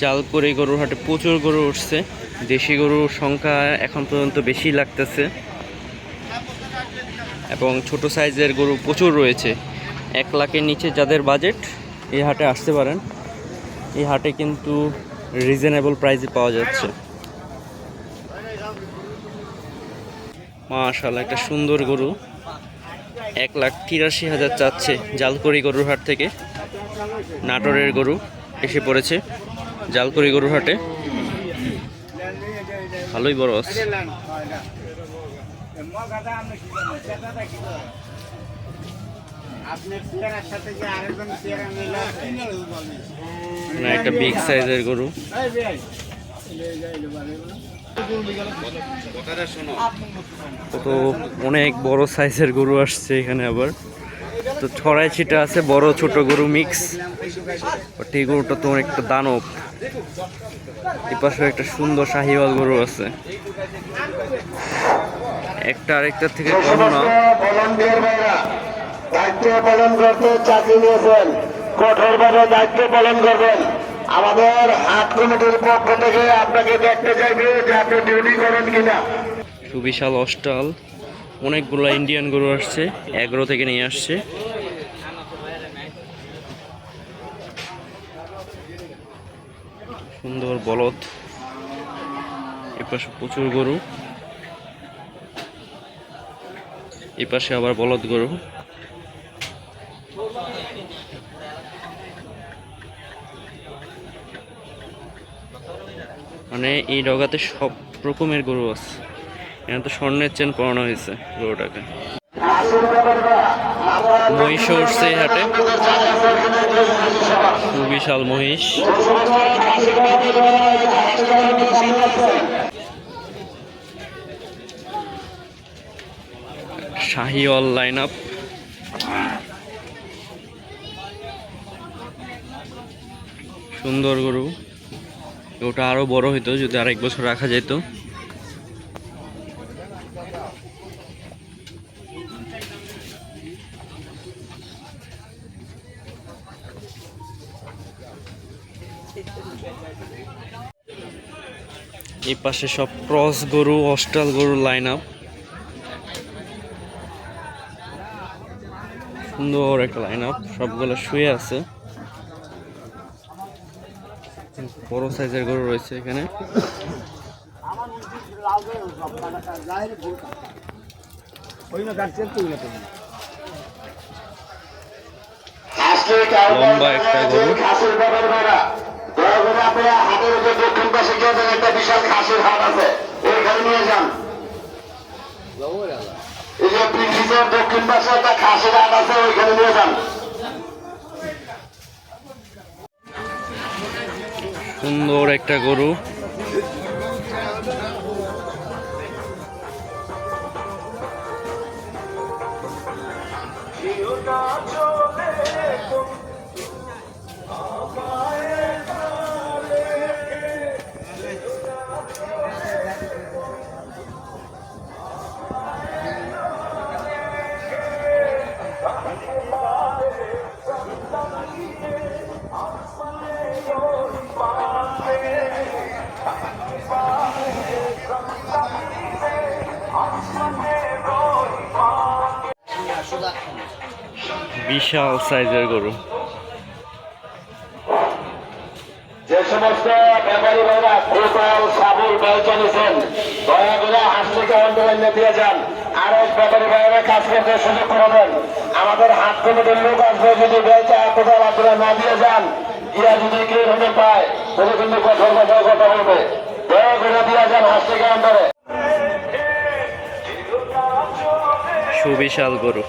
জালকুড়ি গরুর হাটে প্রচুর গরু উঠছে। দেশি গরুর সংখ্যা এখন পর্যন্ত বেশি লাগতেছে। এবং ছোট সাইজের গরু প্রচুর রয়েছে। এক লাখের নিচে যাদের বাজেট, এই হাটে আসতে পারেন। এই হাটে কিন্তু রিজনেবল প্রাইসে পাওয়া যাচ্ছে। মাশাল্লাহ একটা সুন্দর গরু। এক লাখ তিরাশি হাজার চাচ্ছে জালকুড়ি গরুর হাট থেকে। নাটোরের গরু এসে পড়েছে। জালকুড়ি গরুর হাটে ভালোই বড় একটা বিগ সাইজের গরু। কত অনেক বড় সাইজের গরু আসছে এখানে আবার। তো ছড়াই ছিটা আছে বড় ছোট গরু মিক্স এই গরুটা তো অনেকটা দানব। এই পাশে একটা সুন্দর শাহিওয়াল গরু আছে। একটা আরেকটার থেকে কম না। দায়িত্ব পালন করতে চাকরি নিয়েছেন। কঠোরভাবে দায়িত্ব পালন করবেন। আমাদের হাট কমিটির পক্ষ থেকে আপনাকে দেখতে চাইবে যে আপনি ডিউটি করেন কিনা। সুবিশাল অস্টাল। অনেকগুলো ইন্ডিয়ান গরু আসছে এগারো থেকে নিয়ে আসছে। সুন্দর বলদ। এপাশে প্রচুর গরু। এপাশে আবার বলদ গরু। মানে এই ডগাতে সব রকমের গরু আছে। এখানে তো স্বর্ণের চেন পরানো হয়েছে গরুটাকে। মহিষ উঠছে হাটে। সুবিশাল মহিষ। Sahiwal line up. সুন্দর গরু। ওটা আরও বড় হইতো যদি আরেক বছর রাখা যেত। এই পাশে সব ক্রস গরু অস্টাল গরু লাইন আপ সুন্দর একটা লাইন আপ সবগুলো শুয়ে আছে। বড় সাইজের গরু রয়েছে এখানে। লম্বা একটা গরু। দয়া করে হাটের যে দক্ষিণ পাশে গিয়ে একটা বিশাল খাসির হাট আছে। ওইখানে নিয়ে যান। এই যে ব্রিটিশের দক্ষিণ পাশে একটা খাসির হাট আছে ওইখানে নিয়ে যান। সুন্দর একটা গরু। বিশাল সাইজের গরু। যে সমস্ত ব্যাপারী ভাইরা কোপাল সাবুল, বেলচা নিছেন, দয়া করে থেকে অন্তরান্য দিয়ে যান। আর ভাইরা কাজ করতে সুযোগ আমাদের হাত কমিটির লোক আসবে, যদি বেচা কোথাও আপনারা না দিয়ে যান। ইয়া যদি হতে পায় কিন্তু কঠোর কথা কথা বলবে। দয়া করে যান হাত থেকে সুবিশাল গরু।